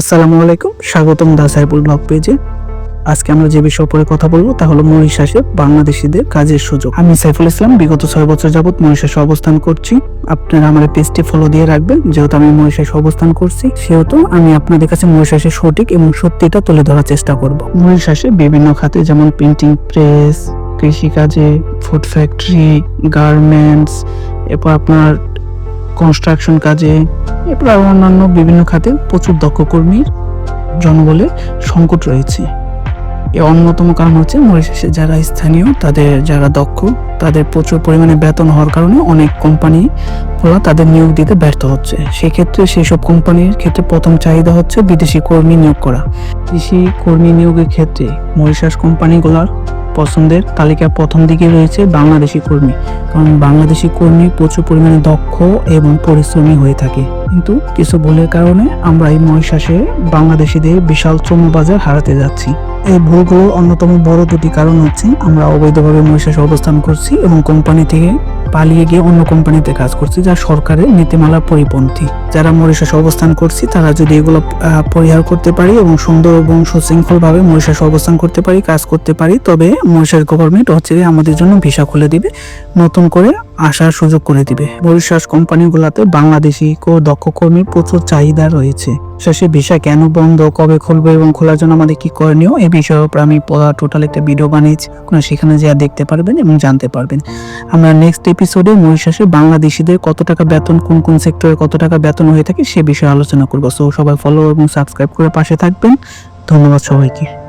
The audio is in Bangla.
আসসালামু আলাইকুম, স্বাগতম দা সাইবুল ব্লগ পেজে। আজকে আমরা যে বিষয় উপরে কথা বলব তা হলো মরিশাসে বাংলাদেশিদের কাজের সুযোগ। আমি সাইফুল ইসলাম, বিগত ছয় বছর যাবৎ মরিশাসে অবস্থান করছি। আপনারা আমার পেজটি ফলো দিয়ে রাখবেন, যেহেতু আমি মরিশাসে অবস্থান করছি, সেহেতু আমি আপনাদের কাছে মরিশাসের সঠিক এবং সত্যিটা তুলে ধরার চেষ্টা করব। মরিশাসে বিভিন্ন খাতে যেমন প্রিন্টিং প্রেস কৃষিকাজে ফুড ফ্যাক্টরি গার্মেন্টস এরপর আপনার কনস্ট্রাকশন কাজে, এরপর আরও অন্যান্য বিভিন্ন খাতে প্রচুর দক্ষ কর্মীর জনবলের সংকট রয়েছে। এর অন্যতম কারণ হচ্ছে মরিশাসে যারা স্থানীয়, তাদের যারা দক্ষ, তাদের প্রচুর পরিমাণে বেতন হওয়ার কারণে অনেক কোম্পানি ওরা তাদের নিয়োগ দিতে ব্যর্থ হচ্ছে। সেক্ষেত্রে সেসব কোম্পানির ক্ষেত্রে প্রথম চাহিদা হচ্ছে বিদেশি কর্মী নিয়োগ করা। বিদেশি কর্মী নিয়োগের ক্ষেত্রে মরিশাস কোম্পানিগুলোর পছন্দের তালিকায় প্রথম দিকে রয়েছে বাংলাদেশি কর্মী। কারণ বাংলাদেশি কর্মী প্রচুর পরিমাণে দক্ষ এবং পরিশ্রমী হয়ে থাকে। কিন্তু কিছু ভুলের কারণে আমরা এই মহিষাসে বাংলাদেশিদের বিশাল শ্রমবাজার হারাতে যাচ্ছি। এই ভুলগুলোর অন্যতম বড় দুটি কারণ হচ্ছে, আমরা অবৈধভাবে মহিষাসে অবস্থান করছি এবং কোম্পানি থেকে পালিয়ে গিয়ে অন্য কোম্পানিতে কাজ করছি, যা সরকারের নীতিমালার পরিপন্থী। যারা মরিশাসে অবস্থান করছি, তারা যদি এগুলো পরিহার করতে পারি এবং সুন্দর এবং সুশৃঙ্খলভাবে মরিশাসে অবস্থান করতে পারি, কাজ করতে পারি, তবে মরিশাস গভর্নমেন্ট হচ্ছে আমাদের জন্য ভিসা খুলে দিবে, নতুন করে আসার সুযোগ করে দিবে। মরিশাস কোম্পানিগুলোতে বাংলাদেশি ও দক্ষ কর্মীর প্রচুর চাহিদা রয়েছে। শেষে ভিসা কেন বন্ধ, কবে খুলবে এবং খোলার জন্য আমাদের কি করণীয় এই বিষয়ের উপর আমি টোটাল একটা ভিডিও বানিয়েছি, আপনারা সেখানে যা দেখতে পারবেন এবং জানতে পারবেন। আমরা নেক্সট এপিসোডে মরিশাসে বাংলাদেশিদের কত টাকা বেতন, কোন কোন সেক্টরে কত টাকা বেতন হয়ে থাকে, সে বিষয়ে আলোচনা করব। সো সবাই ফলো এবং সাবস্ক্রাইব করে পাশে থাকবেন। ধন্যবাদ সবাইকে।